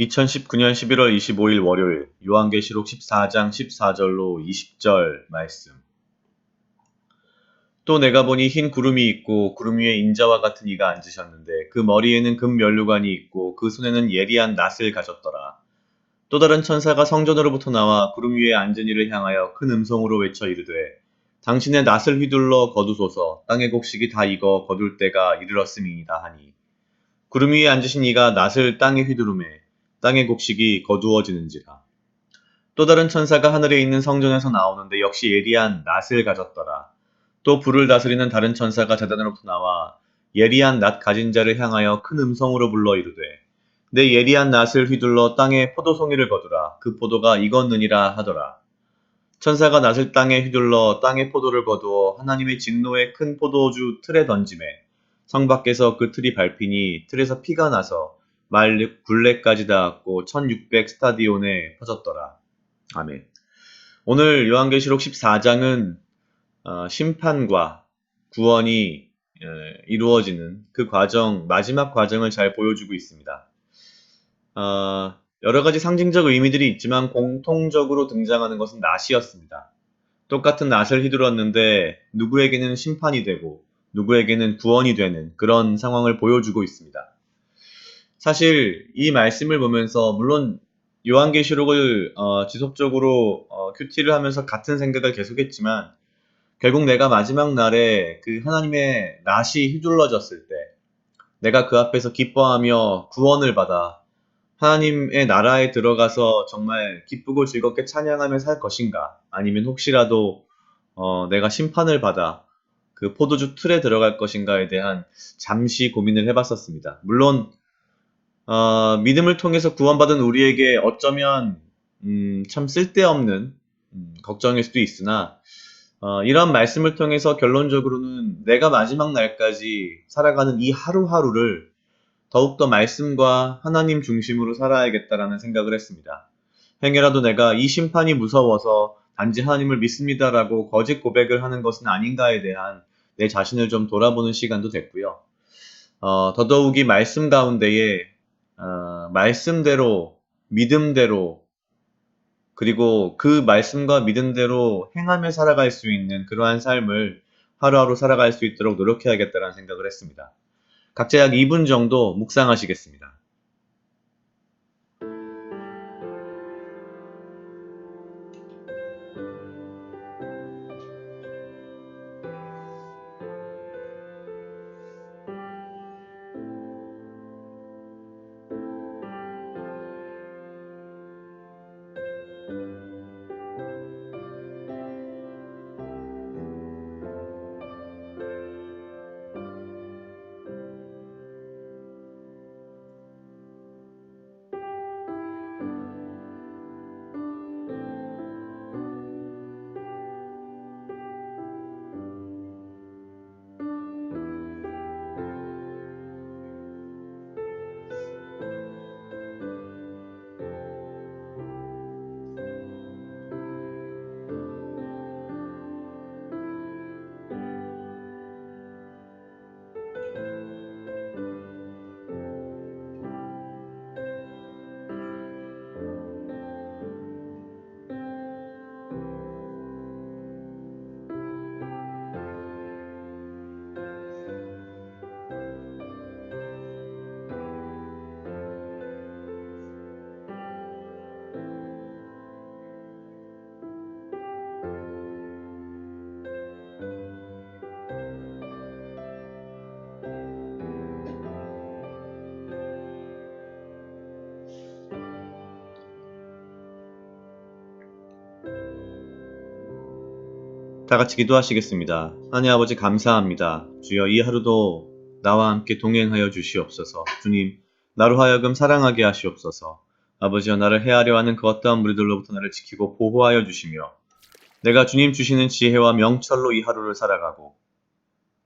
2019년 11월 25일 월요일 요한계시록 14장 14절로 20절 말씀. 또 내가 보니 흰 구름이 있고 구름 위에 인자와 같은 이가 앉으셨는데 그 머리에는 금 면류관이 있고 그 손에는 예리한 낫을 가졌더라. 또 다른 천사가 성전으로부터 나와 구름 위에 앉은 이를 향하여 큰 음성으로 외쳐 이르되 당신의 낫을 휘둘러 거두소서. 땅의 곡식이 다 익어 거둘 때가 이르렀음이니이다 하니. 구름 위에 앉으신 이가 낫을 땅에 휘두르매 땅의 곡식이 거두어지는지라. 또 다른 천사가 하늘에 있는 성전에서 나오는데 역시 예리한 낫을 가졌더라. 또 불을 다스리는 다른 천사가 재단으로부터 나와 예리한 낫 가진 자를 향하여 큰 음성으로 불러 이르되 내 예리한 낫을 휘둘러 땅에 포도송이를 거두라 그 포도가 익었느니라 하더라. 천사가 낫을 땅에 휘둘러 땅에 포도를 거두어 하나님의 진노의 큰 포도주 틀에 던짐에 성 밖에서 그 틀이 밟히니 틀에서 피가 나서 말 굴레까지 닿았고 1600 스타디온에 퍼졌더라. 아멘. 오늘 요한계시록 14장은 어, 심판과 구원이 에, 이루어지는 그 과정, 마지막 과정을 잘 보여주고 있습니다. 어, 여러 가지 상징적 의미들이 있지만 공통적으로 등장하는 것은 낫이었습니다. 똑같은 낫을 휘둘렀는데 누구에게는 심판이 되고 누구에게는 구원이 되는 그런 상황을 보여주고 있습니다. 사실 이 말씀을 보면서 물론 요한계시록을 어, 지속적으로 어, 큐티를 하면서 같은 생각을 계속했지만 결국 내가 마지막 날에 그 하나님의 낫이 휘둘러졌을 때 내가 그 앞에서 기뻐하며 구원을 받아 하나님의 나라에 들어가서 정말 기쁘고 즐겁게 찬양하며 살 것인가 아니면 혹시라도 어, 내가 심판을 받아 그 포도주 틀에 들어갈 것인가에 대한 잠시 고민을 해봤었습니다. 물론 어, 믿음을 통해서 구원받은 우리에게 어쩌면 음, 참 쓸데없는 음, 걱정일 수도 있으나 어, 이런 말씀을 통해서 결론적으로는 내가 마지막 날까지 살아가는 이 하루하루를 더욱더 말씀과 하나님 중심으로 살아야겠다라는 생각을 했습니다. 행여라도 내가 이 심판이 무서워서 단지 하나님을 믿습니다라고 거짓 고백을 하는 것은 아닌가에 대한 내 자신을 좀 돌아보는 시간도 됐고요. 어, 더더욱이 말씀 가운데에 어, 말씀대로 믿음대로 그리고 그 말씀과 믿음대로 행하며 살아갈 수 있는 그러한 삶을 하루하루 살아갈 수 있도록 노력해야겠다는 생각을 했습니다. 각자 약 2분 정도 묵상하시겠습니다. 다 같이 기도하시겠습니다. 하나님 아버지 감사합니다. 주여 이 하루도 나와 함께 동행하여 주시옵소서. 주님, 나로 하여금 사랑하게 하시옵소서. 아버지여 나를 해하려 하는 그 어떠한 무리들로부터 나를 지키고 보호하여 주시며 내가 주님 주시는 지혜와 명철로 이 하루를 살아가고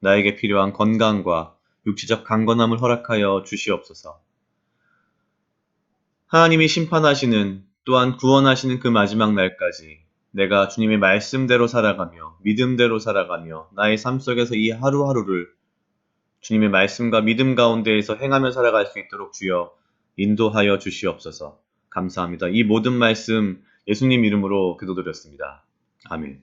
나에게 필요한 건강과 육체적 강건함을 허락하여 주시옵소서. 하나님이 심판하시는 또한 구원하시는 그 마지막 날까지 내가 주님의 말씀대로 살아가며 믿음대로 살아가며 나의 삶 속에서 이 하루하루를 주님의 말씀과 믿음 가운데에서 행하며 살아갈 수 있도록 주여 인도하여 주시옵소서. 감사합니다. 이 모든 말씀 예수님 이름으로 기도드렸습니다. 아멘.